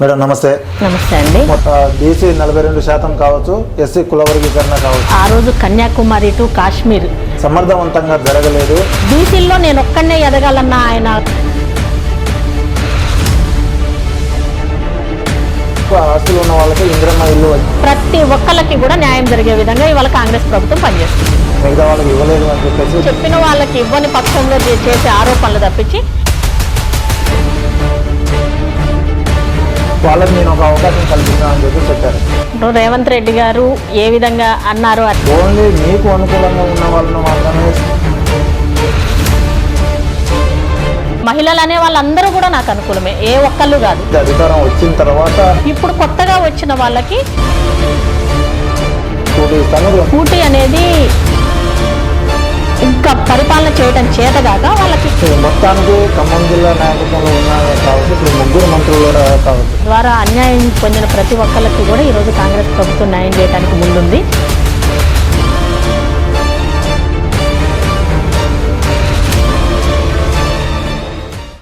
Madam నమస్తే. నమస్తే అండి. బీసీ నలభై రెండు శాతం కావచ్చు ఎస్సీ కులవర్గీకరణ కావచ్చు. ఆ రోజు కన్యాకుమారి టు కాశ్మీర్. సమర్థవంతంగా జరగలేదు. బీసీల్లో నేను ఒక్కడనే ఎదగాలన్న ఆయన ఆస్తులు ఉన్న వాళ్ళకి ఇంద్రమ్మ ఇల్లు ప్రతి ఒక్కళ్ళకి కూడా న్యాయం జరిగే విధంగా ఇవాళ కాంగ్రెస్ ప్రభుత్వం పనిచేస్తుంది. మిగతా వాళ్ళకి ఇవ్వలేదు అని చెప్పేసి చెప్పిన వాళ్ళకి ఇవ్వని పక్షంలో చేసే ఆరోపణలు తప్పించి వాళ్ళకి నేను ఒక అవకాశం కల్పిస్తాను అని చెప్పి చెప్పారు. రేవంత్ రెడ్డి గారు ఏ విధంగా అన్నారు ఓన్లీ మీకు అనుకూలంగా ఉన్న వాళ్ళను మాత్రమే మహిళలు అనే వాళ్ళందరూ కూడా నాకు అనుకూలమే ఏ ఒక్కళ్ళు కాదు. అధికారం వచ్చిన తర్వాత ఇప్పుడు కొత్తగా వచ్చిన వాళ్ళకి ఊటీ అనేది చేయడం చేతగాక వాళ్ళకి మొత్తానికి ఖమ్మం జిల్లా నాయకత్వంలో ఉన్న కావచ్చు ఇప్పుడు ముగ్గురు మంత్రులు కావచ్చు. ద్వారా అన్యాయం పొందిన ప్రతి ఒక్కళ్ళకి కూడా ఈరోజు కాంగ్రెస్ ప్రభుత్వం న్యాయం చేయడానికి ముందుంది.